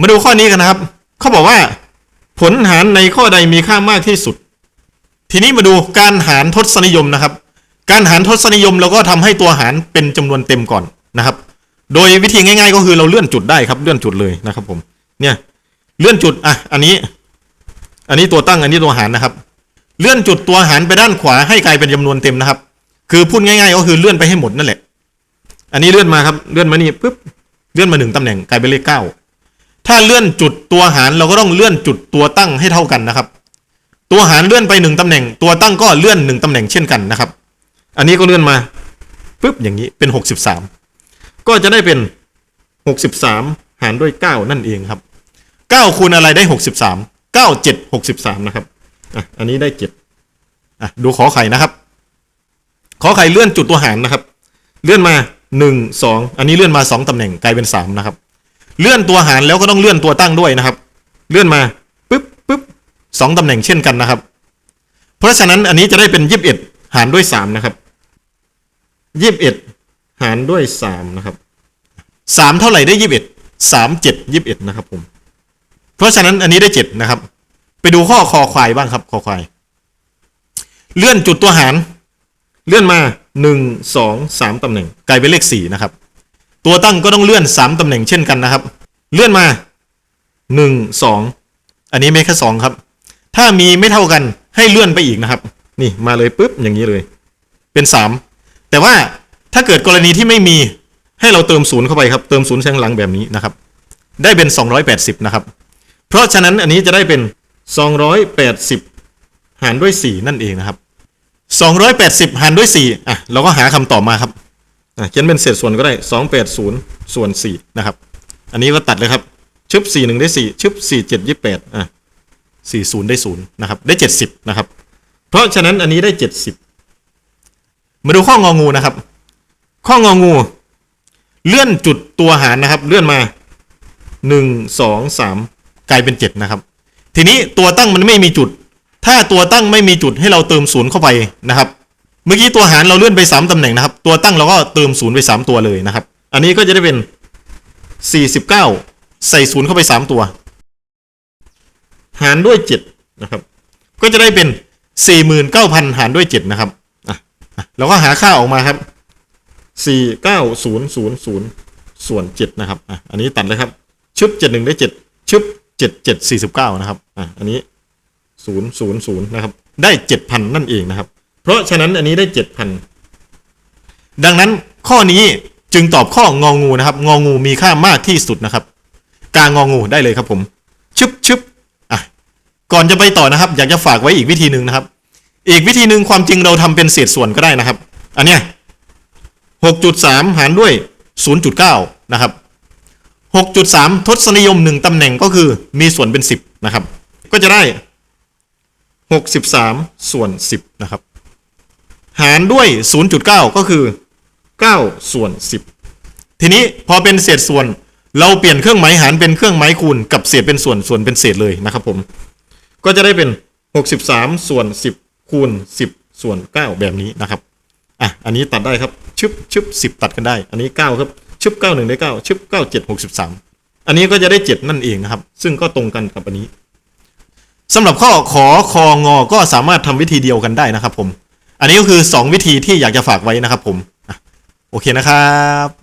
มาดูข้อนี้กันนะครับ เขาบอกว่า ผลหารในข้อใดมีค่ามากที่สุด ทีนี้มาดูการหารทศนิยมนะครับ การหารทศนิยมเราก็ทำให้ตัวหารเป็นจำนวนเต็มก่อนนะครับ โดยวิธีง่าย ๆ ก็คือเราเลื่อนจุดได้ครับ เลื่อนจุดเลยนะครับ ผม เนี่ยเลื่อนจุดอะอันนี้ อันนี้ตัวตั้งอันนี้ตัวหารนะครับ เลื่อนจุดตัวหารไปด้านขวาให้กลายเป็นจำนวนเต็มนะครับ คือพูดง่าย ๆ ก็คือเลื่อนไปให้หมดนั่นแหละ อันนี้เลื่อนมาครับเลื่อนมานี่ปุ๊บเลื่อนมาหนึ่งตำแหน่งกลายเป็นเลขเก้า ถ้าเลื่อนจุดตัวหารเราก็ต้องเลื่อนจุดตัวตั้งให้เท่ากันนะครับ ตัวหารเลื่อนไปหนึ่งตำแหน่ง ตัวตั้งก็เลื่อนหนึ่งตำแหน่งเช่นกันนะครับ อันนี้ก็เลื่อนมาปุ๊บอย่างนี้เป็นหกสิบสามก็จะได้เป็นหกสิบสามหารด้วยเก้านั่นเองครับเก้าคูณอะไรได้หกสิบสามเก้าเจ็ดหกสิบสามนะครับอะอันนี้ได้เจ็ดอะดูขอไข่นะครับ ขอไข่เลื่อนจุดตัวหารนะครับ เลื่อนมาหนึ่งสองอันนี้เลื่อนมาสองตำแหน่งกลายเป็นสามนะครับ เลื่อนตัวหารแล้วก็ต้องเลื่อนตัวตั้งด้วยนะครับ เลื่อนมาปุ๊บปุ๊บสองตำแหน่งเช่นกันนะครับ เพราะฉะนั้นอันนี้จะได้เป็นยี่สิบเอ็ดหารด้วยสามนะครับยี่สิบเอ็ดหารด้วยสามนะครับสามเท่าไหร่ได้ยี่สิบเอ็ดสามเจ็ดยี่สิบเอ็ดนะครับผมเพราะฉะนั้นอันนี้ได้เจ็ดนะครับ ไปดูข้อคอควายบ้างครับคอควาย เลื่อนจุดตัวหาร เลื่อนมาหนึ่งสองสามตำแหน่ง กลายเป็นเลขสี่นะครับ ตัวตั้งก็ต้องเลื่อนสามตำแหน่งเช่นกันนะครับ เลื่อนมาหนึ่งสองอันนี้ไม่แค่สองครับ ถ้ามีไม่เท่ากันให้เลื่อนไปอีกนะครับ นี่มาเลยปุ๊บอย่างนี้เลย เป็นสามแต่ว่าถ้าเกิดกรณีที่ไม่มีให้เราเติมศูนย์เข้าไปครับ เติมศูนย์แซงหลังแบบนี้นะครับ ได้เป็น 280 นะครับ เพราะฉะนั้นอันนี้จะได้เป็น 280 หารด้วย 4 นั่นเองนะครับ 280 หารด้วย 4 อะ เราก็หาคำตอบมาครับ เขียนเป็นเศษส่วนก็ได้280ส่วน4นะครับ อันนี้ก็ตัดเลยครับชึบ4 1ได้4ชึบ4 7 28อะ40ได้0นะครับ ได้70นะครับ เพราะฉะนั้นอันนี้ได้70มาดูข้ององูนะครับ ข้ององู เลื่อนจุดตัวหารนะครับ เลื่อนมา1 2 3กลายเป็น7นะครับ ทีนี้ตัวตั้งมันไม่มีจุด ถ้าตัวตั้งไม่มีจุดให้เราเติมศูนย์เข้าไปนะครับ เมื่อกี้ตัวหารเราเลื่อนไป 3ตำแหน่งนะครับ ตัวตั้งเราก็เติมศูนย์ไป 3 ตัวเลยนะครับ อันนี้ก็จะได้เป็น 49 ใส่ศูนย์เข้าไป 3 ตัว หารด้วย 7 นะครับ ก็จะได้เป็น 49,000 หารด้วย 7 นะครับอะเราก็หาค่าออกมาครับ 49000ส่วน 7 นะครับอะอันนี้ตัดเลยครับ ชึบ 71 ได้ 7 ชึบ 77 49 นะครับอะอันนี้ 000 นะครับ ได้ 7,000 นั่นเองนะครับ เพราะฉะนั้นอันนี้ได้7,000ดังนั้นข้อนี้จึงตอบข้ององูนะครับ งองูมีค่ามากที่สุดนะครับ กางองูได้เลยครับผม ชึบชึบอะก่อนจะไปต่อนะครับ อยากจะฝากไว้อีกวิธีหนึ่งนะครับ อีกวิธีหนึ่งความจริงเราทำเป็นเศษส่วนก็ได้นะครับ อันเนี้ย6.3หารด้วย0.9นย์จุดเก้านะครับ6.3ทศนิยม1ตำแหน่งก็คือมีส่วนเป็น10นะครับ ก็จะได้63ส่วน10นะครับ หารด้วย 0.9 ก็คือ 9 ส่วน 10 ทีนี้พอเป็นเศษส่วนเราเปลี่ยนเครื่องหมายหารเป็นเครื่องหมายคูณกับเศษเป็นส่วนส่วนเป็นเศษเลยนะครับผม ก็จะได้เป็น 63 ส่วน 10 คูณ 10 ส่วน 9 แบบนี้นะครับอะอันนี้ตัดได้ครับชึบชึบ10 ตัดกันได้ อันนี้ 9 ครับชึบ 91 ได้ 9ชึบ 97 63 อันนี้ก็จะได้ 7 นั่นเองนะครับ ซึ่งก็ตรงกันกับอันนี้สำหรับข้อขอคองอก็สามารถทำวิธีเดียวกันได้นะครับผม อันนี้ก็คือ 2 วิธีที่อยากจะฝากไว้นะครับผม โอเคนะครับ